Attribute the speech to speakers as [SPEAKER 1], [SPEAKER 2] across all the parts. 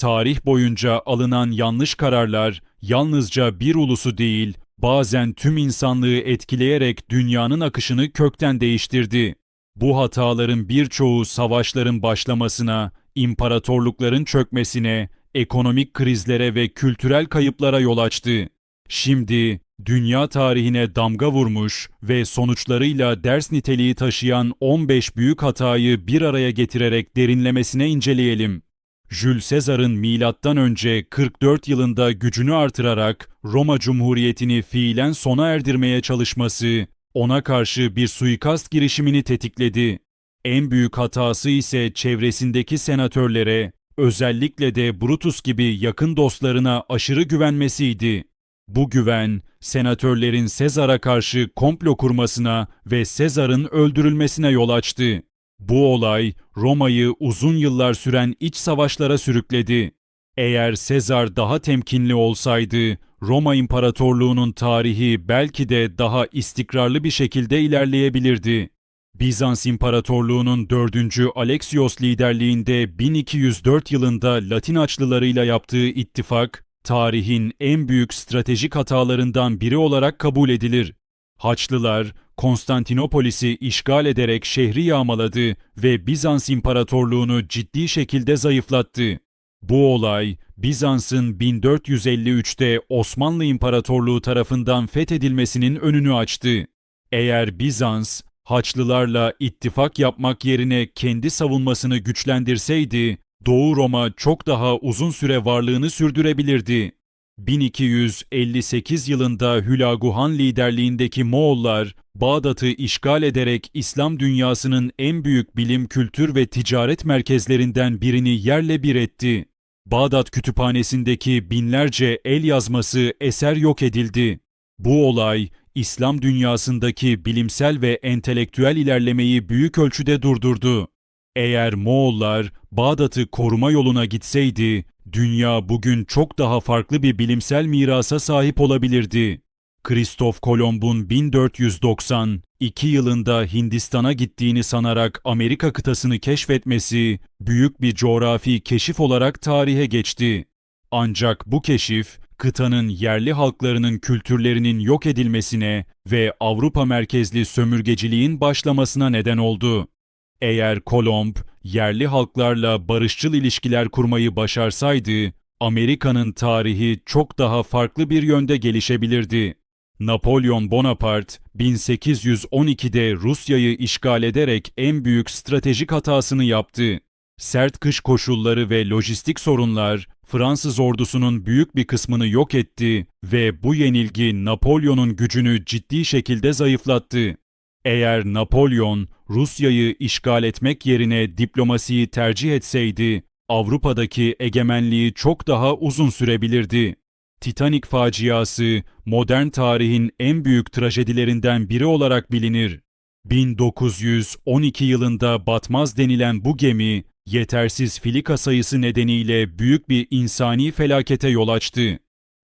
[SPEAKER 1] Tarih boyunca alınan yanlış kararlar yalnızca bir ulusu değil, bazen tüm insanlığı etkileyerek dünyanın akışını kökten değiştirdi. Bu hataların birçoğu savaşların başlamasına, imparatorlukların çökmesine, ekonomik krizlere ve kültürel kayıplara yol açtı. Şimdi dünya tarihine damga vurmuş ve sonuçlarıyla ders niteliği taşıyan 15 büyük hatayı bir araya getirerek derinlemesine inceleyelim. Jules Caesar'ın milattan önce 44 yılında gücünü artırarak Roma Cumhuriyeti'ni fiilen sona erdirmeye çalışması ona karşı bir suikast girişimini tetikledi. En büyük hatası ise çevresindeki senatörlere, özellikle de Brutus gibi yakın dostlarına aşırı güvenmesiydi. Bu güven, senatörlerin Sezar'a karşı komplo kurmasına ve Sezar'ın öldürülmesine yol açtı. Bu olay Roma'yı uzun yıllar süren iç savaşlara sürükledi. Eğer Sezar daha temkinli olsaydı, Roma İmparatorluğu'nun tarihi belki de daha istikrarlı bir şekilde ilerleyebilirdi. Bizans İmparatorluğu'nun 4. Alexios liderliğinde 1204 yılında Latin Haçlılarıyla yaptığı ittifak, tarihin en büyük stratejik hatalarından biri olarak kabul edilir. Haçlılar, Konstantinopolis'i işgal ederek şehri yağmaladı ve Bizans İmparatorluğunu ciddi şekilde zayıflattı. Bu olay, Bizans'ın 1453'te Osmanlı İmparatorluğu tarafından fethedilmesinin önünü açtı. Eğer Bizans, Haçlılarla ittifak yapmak yerine kendi savunmasını güçlendirseydi, Doğu Roma çok daha uzun süre varlığını sürdürebilirdi. 1258 yılında Hülagü Han liderliğindeki Moğollar, Bağdat'ı işgal ederek İslam dünyasının en büyük bilim, kültür ve ticaret merkezlerinden birini yerle bir etti. Bağdat kütüphanesindeki binlerce el yazması eser yok edildi. Bu olay, İslam dünyasındaki bilimsel ve entelektüel ilerlemeyi büyük ölçüde durdurdu. Eğer Moğollar Bağdat'ı koruma yoluna gitseydi, dünya bugün çok daha farklı bir bilimsel mirasa sahip olabilirdi. Kristof Kolomb'un 1492 yılında Hindistan'a gittiğini sanarak Amerika kıtasını keşfetmesi büyük bir coğrafi keşif olarak tarihe geçti. Ancak bu keşif kıtanın yerli halklarının kültürlerinin yok edilmesine ve Avrupa merkezli sömürgeciliğin başlamasına neden oldu. Eğer Kolomb yerli halklarla barışçıl ilişkiler kurmayı başarsaydı, Amerika'nın tarihi çok daha farklı bir yönde gelişebilirdi. Napolyon Bonaparte 1812'de Rusya'yı işgal ederek en büyük stratejik hatasını yaptı. Sert kış koşulları ve lojistik sorunlar Fransız ordusunun büyük bir kısmını yok etti ve bu yenilgi Napolyon'un gücünü ciddi şekilde zayıflattı. Eğer Napolyon Rusya'yı işgal etmek yerine diplomasiyi tercih etseydi, Avrupa'daki egemenliği çok daha uzun sürebilirdi. Titanic faciası modern tarihin en büyük trajedilerinden biri olarak bilinir. 1912 yılında batmaz denilen bu gemi, yetersiz filika sayısı nedeniyle büyük bir insani felakete yol açtı.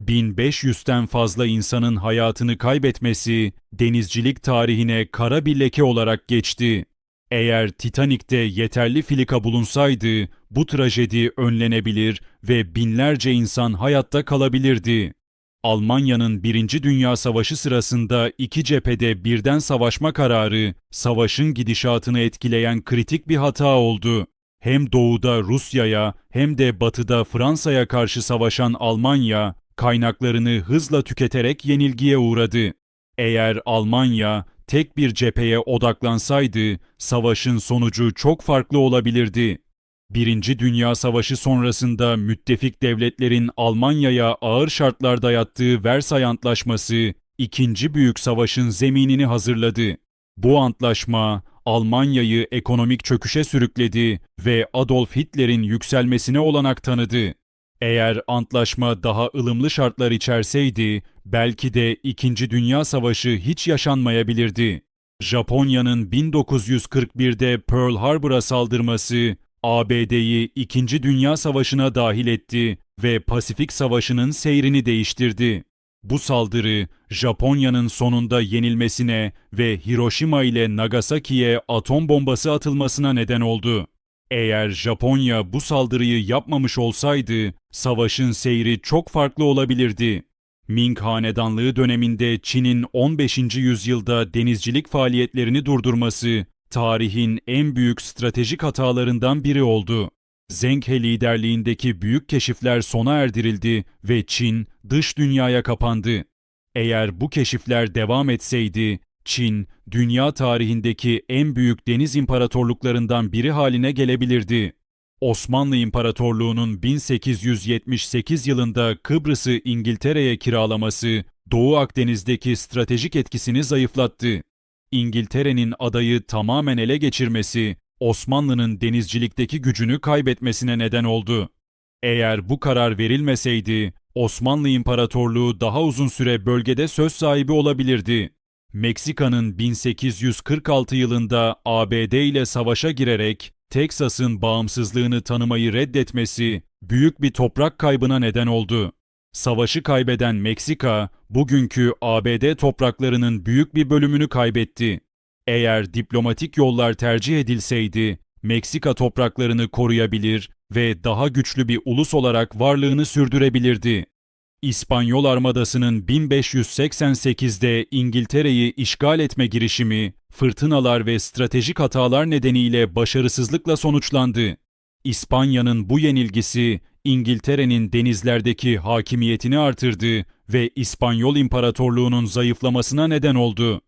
[SPEAKER 1] 1500'ten fazla insanın hayatını kaybetmesi denizcilik tarihine kara bir leke olarak geçti. Eğer Titanik'te yeterli filika bulunsaydı bu trajedi önlenebilir ve binlerce insan hayatta kalabilirdi. Almanya'nın Birinci Dünya Savaşı sırasında iki cephede birden savaşma kararı, savaşın gidişatını etkileyen kritik bir hata oldu. Hem doğuda Rusya'ya hem de batıda Fransa'ya karşı savaşan Almanya, kaynaklarını hızla tüketerek yenilgiye uğradı. Eğer Almanya tek bir cepheye odaklansaydı, savaşın sonucu çok farklı olabilirdi. Birinci Dünya Savaşı sonrasında müttefik devletlerin Almanya'ya ağır şartlar dayattığı Versay Antlaşması, ikinci büyük savaşın zeminini hazırladı. Bu antlaşma, Almanya'yı ekonomik çöküşe sürükledi ve Adolf Hitler'in yükselmesine olanak tanıdı. Eğer antlaşma daha ılımlı şartlar içerseydi, belki de İkinci Dünya Savaşı hiç yaşanmayabilirdi. Japonya'nın 1941'de Pearl Harbor'a saldırması, ABD'yi İkinci Dünya Savaşı'na dahil etti ve Pasifik Savaşı'nın seyrini değiştirdi. Bu saldırı, Japonya'nın sonunda yenilmesine ve Hiroşima ile Nagasaki'ye atom bombası atılmasına neden oldu. Eğer Japonya bu saldırıyı yapmamış olsaydı, savaşın seyri çok farklı olabilirdi. Ming Hanedanlığı döneminde Çin'in 15. yüzyılda denizcilik faaliyetlerini durdurması, tarihin en büyük stratejik hatalarından biri oldu. Zenghe liderliğindeki büyük keşifler sona erdirildi ve Çin dış dünyaya kapandı. Eğer bu keşifler devam etseydi, Çin, dünya tarihindeki en büyük deniz imparatorluklarından biri haline gelebilirdi. Osmanlı İmparatorluğu'nun 1878 yılında Kıbrıs'ı İngiltere'ye kiralaması, Doğu Akdeniz'deki stratejik etkisini zayıflattı. İngiltere'nin adayı tamamen ele geçirmesi, Osmanlı'nın denizcilikteki gücünü kaybetmesine neden oldu. Eğer bu karar verilmeseydi, Osmanlı İmparatorluğu daha uzun süre bölgede söz sahibi olabilirdi. Meksika'nın 1846 yılında ABD ile savaşa girerek Teksas'ın bağımsızlığını tanımayı reddetmesi büyük bir toprak kaybına neden oldu. Savaşı kaybeden Meksika, bugünkü ABD topraklarının büyük bir bölümünü kaybetti. Eğer diplomatik yollar tercih edilseydi, Meksika topraklarını koruyabilir ve daha güçlü bir ulus olarak varlığını sürdürebilirdi. İspanyol armadasının 1588'de İngiltere'yi işgal etme girişimi, fırtınalar ve stratejik hatalar nedeniyle başarısızlıkla sonuçlandı. İspanya'nın bu yenilgisi, İngiltere'nin denizlerdeki hakimiyetini artırdı ve İspanyol İmparatorluğu'nun zayıflamasına neden oldu.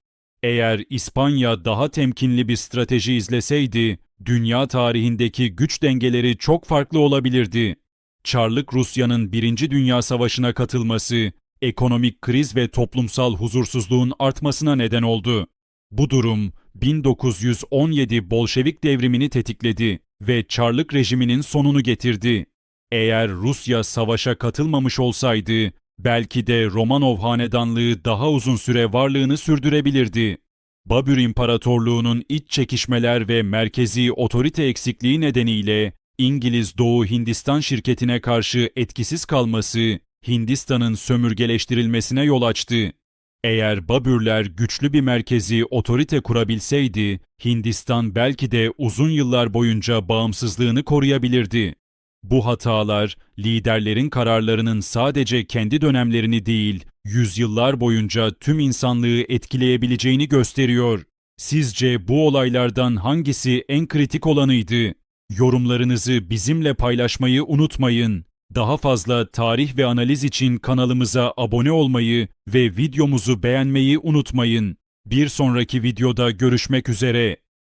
[SPEAKER 1] Eğer İspanya daha temkinli bir strateji izleseydi, dünya tarihindeki güç dengeleri çok farklı olabilirdi. Çarlık Rusya'nın Birinci Dünya Savaşı'na katılması, ekonomik kriz ve toplumsal huzursuzluğun artmasına neden oldu. Bu durum 1917 Bolşevik devrimini tetikledi ve Çarlık rejiminin sonunu getirdi. Eğer Rusya savaşa katılmamış olsaydı, belki de Romanov hanedanlığı daha uzun süre varlığını sürdürebilirdi. Babür İmparatorluğu'nun iç çekişmeler ve merkezi otorite eksikliği nedeniyle İngiliz Doğu Hindistan şirketine karşı etkisiz kalması Hindistan'ın sömürgeleştirilmesine yol açtı. Eğer Babürler güçlü bir merkezi otorite kurabilseydi, Hindistan belki de uzun yıllar boyunca bağımsızlığını koruyabilirdi. Bu hatalar, liderlerin kararlarının sadece kendi dönemlerini değil, yüzyıllar boyunca tüm insanlığı etkileyebileceğini gösteriyor. Sizce bu olaylardan hangisi en kritik olanıydı? Yorumlarınızı bizimle paylaşmayı unutmayın. Daha fazla tarih ve analiz için kanalımıza abone olmayı ve videomuzu beğenmeyi unutmayın. Bir sonraki videoda görüşmek üzere.